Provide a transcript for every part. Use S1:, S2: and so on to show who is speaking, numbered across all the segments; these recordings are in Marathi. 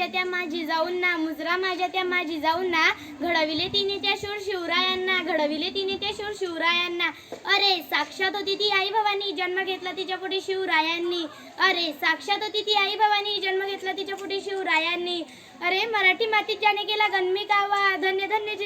S1: माझ्या त्या माझी जाऊन ना मुजरा माझ्या त्या माझी जाऊन ना घडविले तिने त्या शूर शिवरायांना घडविले तिने त्या शूर शिवरायांना. अरे साक्षात होती ती आई भवानी जन्म घेतला तिच्या पुढे शिवरायांनी. अरे साक्षात होती ती आई भवानी जन्म घेतला तिच्या पुढे शिवरायांनी. अरे मराठी मातीत ज्याने केला गणमी कावा.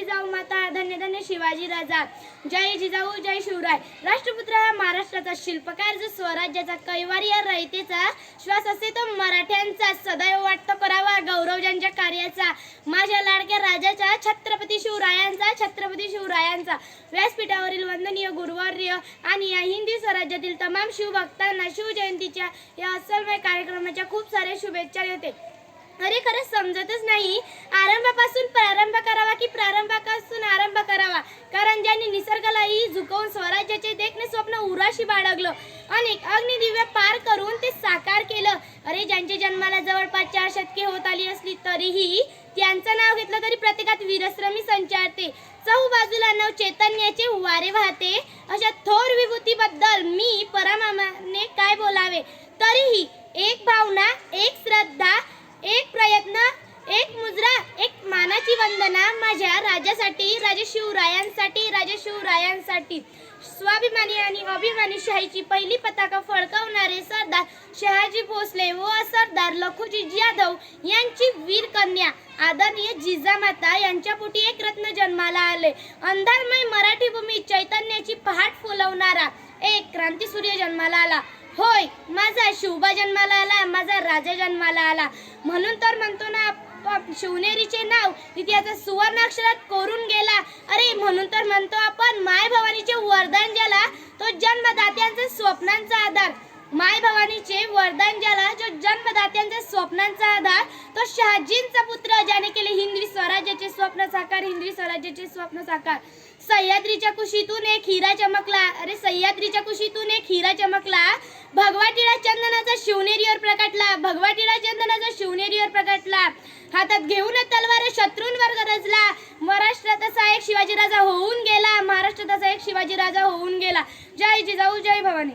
S1: जिजाऊ माता धन्य धन्य शिवाजी राजा. जय जिजाऊ जय शिवराय. राष्ट्रपुत्र हा महाराष्ट्राचा शिल्पकार जो स्वराज्याचा कैवारी या रयतेचा श्वास असे तो मराठ्यांचा सदैव वाटतो करावा गौरव ज्यांच्या कार्याचा. माझ्या लाडक्या राजाचा छत्रपती शिवरायांचा छत्रपती शिवरायांचा. व्यासपीठावरील वंदनीय गुरुवार्य आणि या हिंदी स्वराज्यातील तमाम शिवभक्तांना शिवजयंतीच्या या अस्सलमय कार्यक्रमाच्या खूप साऱ्या शुभेच्छा देते. अरे खरंच समजतच नाही. आरंभापासून प्रारंभ करावा की प्रारंभापासून आरंभ करावा? कारण ज्यांनी निसर्गालाही झुकवून स्वराज्याचे देखणे स्वप्न उराशी बाळगलं. अनेक अग्निदिव्य पार करून ते साकार केलं. अरे ज्यांच्या जन्माला जवळपास चार शतके होत आली असली तरीही त्यांचं नाव घेतलं तरी प्रत्येकात वीरश्रमी संचारते. चहू बाजूला नव चैतन्याचे वारे वाहते. अशा थोर विभूतीबद्दल मी परमामाने काय बोलावे? तरीही एक भावना एक श्रद्धा एक प्रयत्न एक मुद्रा एक मानाची वंदना माझ्या राजासाठी राजे शिवरायांसाठी राजे स्वाभिमानी आणि अभिमानी शाहीची पहिली पताका फडकवणारे सरदार शहाजी भोसले व सरदार लखुजी यादव यांची वीर कन्या आदरणीय जिजामाता यांच्या पोटी एक रत्न जन्माला आले. अंधारमय मराठी भूमी चैतन्याची पहाट फुलवणारा एक क्रांतीसूर्य जन्माला आला. होय माझा शिवबा जन्माला आला माझा राजा जन्माला आला. म्हणून तर म्हणतो ना आप- शिवनेरीचे नाव इतिहासात सुवर्ण अक्षरात कोरून गेला. अरे म्हणून तर म्हणतो आपण माय भवानीचे वरदान ज्याला तो जन्मदात्यांचा स्वप्नांचा आधार. माय भवानीचे वरदान ज्याला जो जन्मदात्यांच्या स्वप्नांचा आधार तो शहाजींचा पुत्र ज्याने केले हिंदवी स्वराज्याचे स्वप्न साकार हिंदवी स्वराज्याचे स्वप्न साकार. सह्याद्रीच्या कुशीतून एक हिरा चमकला. अरे सह्याद्रीच्या कुशीतून एक हिरा चमकला. भगवा टिळा चंदनाचा शिवनेरीवर प्रकटला. भगवा टिळा हातात घेऊन तलवार शत्रूंवर गरजला. महाराष्ट्रात असा एक शिवाजी राजा होऊन गेला. महाराष्ट्रात असा एक शिवाजी राजा होऊन गेला. जय जिजाऊ जय भवानी.